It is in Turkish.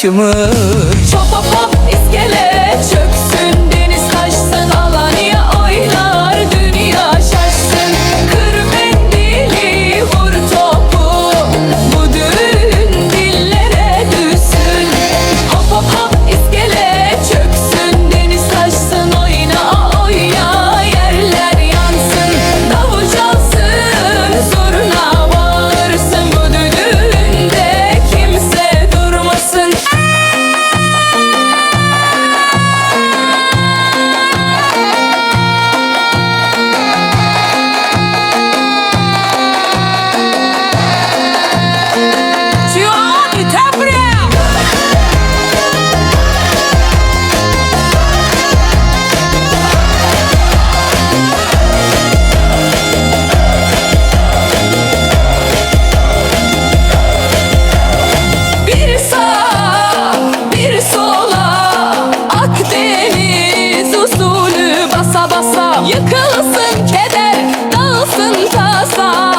başımı Çop hop hop basa basa Yıkılsın keder, dağılsın tasa.